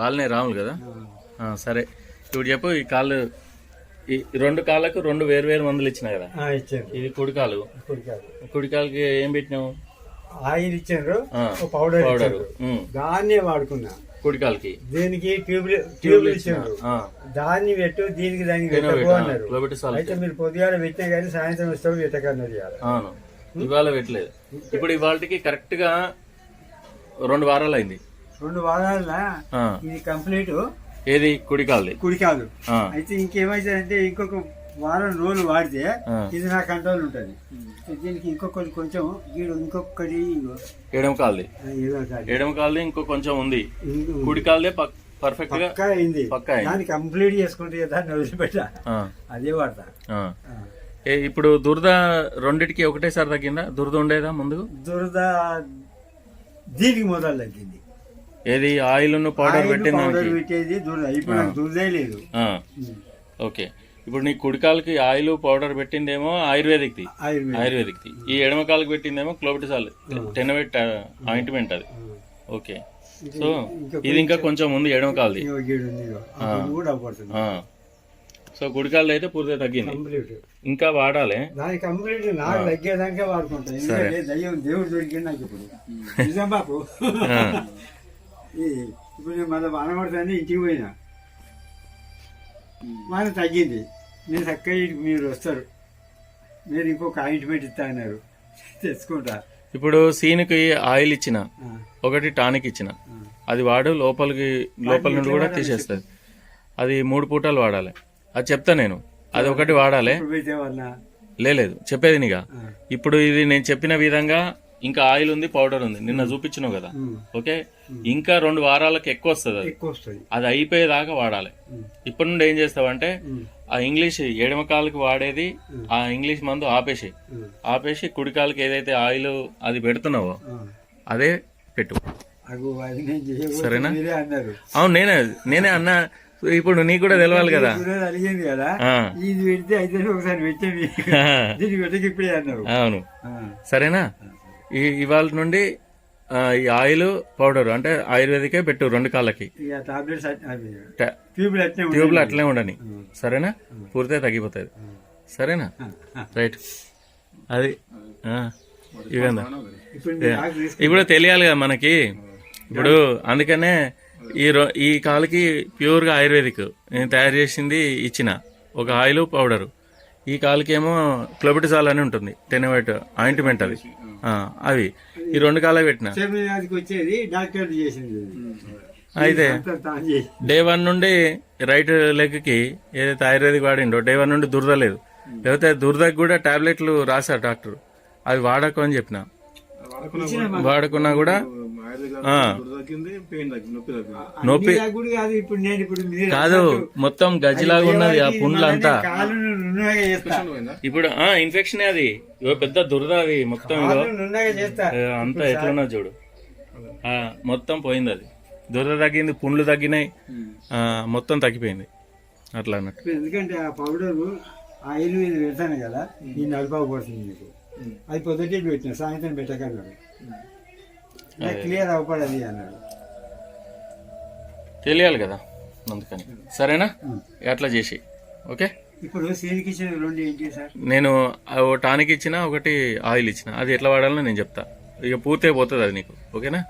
వాళ్ళనే రాములు కదా? సరే. ఇప్పుడు చెప్పు ఈ కాళ్ళు ఈ రెండు కాళ్ళకు రెండు వేరు వేరు మందులు ఇచ్చిన కదా? ఇచ్చారు. ఇది కుడికాలు. కుడికాలకి ఏం పెట్టినావు? ఆయిల్ ఇచ్చారు పౌడర్ పౌడర్. దాన్నే వాడుకున్నా. కుడికాలకి. దీనికి ట్యూబ్లు ట్యూబ్లు ఇచ్చారు. దాన్ని పెట్టు దీనికి దానికి పెట్టకు అన్నారు. అయితే మీరు పొద్దుగాల పెట్టినా కానీ సాయంత్రం పెట్టకన్నారు అవును. ఇవాళ పెట్టలేదు. ఇప్పుడు ఇవాళకి కరెక్ట్గా రెండు వారాలు అయింది. రెండు వారాల ఇది కంప్లీట్. ఏది? కుడికాలది. కుడి కాదు అయితే ఇంకేమైతుందంటే ఇంకొక వారం రోజులు వాడితే. ఇది నా కంట్రోల్ ఉంటుంది. దీనికి ఇంకొకటి కొంచెం గీడు ఇంకొకటి ఎడమ కాలది. ఎడమ కాలది ఇంకో కొంచెం ఉంది. ఇంకో- కుడికాలదే పర్ఫెక్ట్గా అయింది. దాన్ని కంప్లీట్ చేసుకుంటే దాన్ని వదిలిపెట్టా. అదే వాడతా. ఇప్పుడు దురద రెండిటికి ఒకటేసారి తగ్గిందా? దురద ఉండేదా ముందు దురద దీనికి మొదలు తగ్గింది. ఏది? Oil powder? పెట్టేది ఓకే. ఇప్పుడు నీ కుడికాలకి ఆయిల్ పౌడర్ పెట్టిందేమో ఆయుర్వేదిక్ది. ఆయుర్వేద ఆయుర్వేదిక్ది. ఈ ఎడమ కాలుకి పెట్టిందేమో క్లోబిటిసాల్ టెనవెట్ ఆయింట్మెంట్ అది. ఓకే. సో ఇది ఇంకా కొంచెం ఉంది ఎడమ కాలది. సో కుడికాలది అయితే పూర్తిగా తగ్గింది. ఇంకా వాడాలి. కంప్లీట్ నాకు దేవుడు దొరికింది నాకు ఇప్పుడు. ఇప్పుడు నేను మళ్ళీ వానబడుతుంది ఇంటికి పోయినా. వాన తగ్గింది. నేను చక్కగా మీరు వస్తారు. మీరు ఇంకొక ఆయింట్మెంట్ ఇస్తా అన్నారు. తెచ్చుకుంటా. ఇప్పుడు సీన్కి ఆయిల్ ఇచ్చిన. ఒకటి టానిక్ ఇచ్చిన. అది వాడు లోపలికి లోపల నుండి కూడా తీసేస్తుంది అది మూడు పూటలు వాడాలి. అది చెప్తా నేను. అది ఒకటి వాడాలి. లేదు. చెప్పేది నీగా. ఇప్పుడు ఇది నేను చెప్పిన విధంగా ఇంకా ఆయిల్ ఉంది పౌడర్ ఉంది. నిన్న చూపించినావు కదా. ఓకే? ఇంకా రెండు వారాలకు ఎక్కువ వస్తుంది అది. అది అయిపోయేదాకా వాడాలి. ఇప్పటి నుండి ఏం చేస్తావంటే ఆ ఇంగ్లీష్ ఎడమ కాలుకి వాడేది ఆ ఇంగ్లీష్ మందు ఆపేసి. ఆపేసి కుడి కాలుకి ఏదైతే ఆయిల్ అది పెడుతున్నావో అదే పెట్టు. సరేనా? అవును నేనే నేనే అన్నా. ఇప్పుడు నీకు కూడా తెలవాలి కదా. అడిగింది. ఇది పెడితే అయితే ఒకసారి పెట్టండి. దీనికి పెట్టకి ఇప్పుడే అన్నారు. అవును. సరేనా? ఈ ఇవాళ నుండి ఈ ఆయిల్ పౌడర్ అంటే ఆయుర్వేదికే పెట్టు రెండు కాళ్ళకి. ట్యూబ్లు అట్లే ఉండని. సరేనా? పూర్తిగా తగ్గిపోతుంది సరేనా? రైట్. అది ఇప్పుడు తెలియాలి కదా మనకి. ఇప్పుడు అందుకనే ఈ రో- ఈ కాలుకి ప్యూర్గా ఆయుర్వేదిక్. నేను తయారు చేసింది ఇచ్చిన ఒక ఆయిల్ పౌడర్. ఈ కాలుకి ఏమో క్లోబిటిసాల్ అని ఉంటుంది. టెనవైట్ ఆయింట్మెంట్ అది. అవి. ఈ రెండు కాళ్ళకి పెట్టిన? వచ్చేది డాక్టర్ చేసింది. అయితే డే వన్ నుండి రైట్ లెగ్కి ఏదైతే ఆయుర్వేదిక్ వాడిండో డే వన్ నుండి దురద లేదు. లేకపోతే దురదకి కూడా టాబ్లెట్లు రాశారు డాక్టర్. అవి వాడకు అని చెప్పిన వాడకున్నా కూడా నొప్పి కాదు ఇప్పుడు నేను ఇప్పుడు మీరు కాదు మొత్తం గజ్జిలాగా ఉన్నది ఆ పుండ్లంతా. కాలు నున్నగా చేస్తా. ఇప్పుడు ఆ ఇన్ఫెక్షన్ అది. పెద్ద దురద అది మొత్తం నున్నగా చేస్తా. అంతా ఎట్లున్నా చూడు. ఆ, మొత్తం పోయింది అది. దురద తగ్గింది పుండ్లు తగ్గినాయి. ఆ, మొత్తం తగ్గిపోయింది. అట్లా అన్నట్టు. ఎందుకంటే ఆ పౌడర్ ఆయిల్ మీద పెడతాను కదా ఈ నలభై పడుతుంది మీకు అది పొద్దుటే పెట్టిన సాయంత్రం పెట్టకన్నాడు. క్లియర్ అవ్వపడది అన్నాడు. తెలియాలి కదా అందుకని. సరేనా? అట్లా చేసి. ఓకే? ఇప్పుడు సీనికి ఇచ్చిన రెండు ఏంటి సార్? నేను టానిక్ ఇచ్చిన ఒకటి ఆయిల్ ఇచ్చిన. అది ఎట్లా వాడాలో నేను చెప్తా. ఇక పూర్తిగా పోతుంది అది నీకు. ఓకేనా?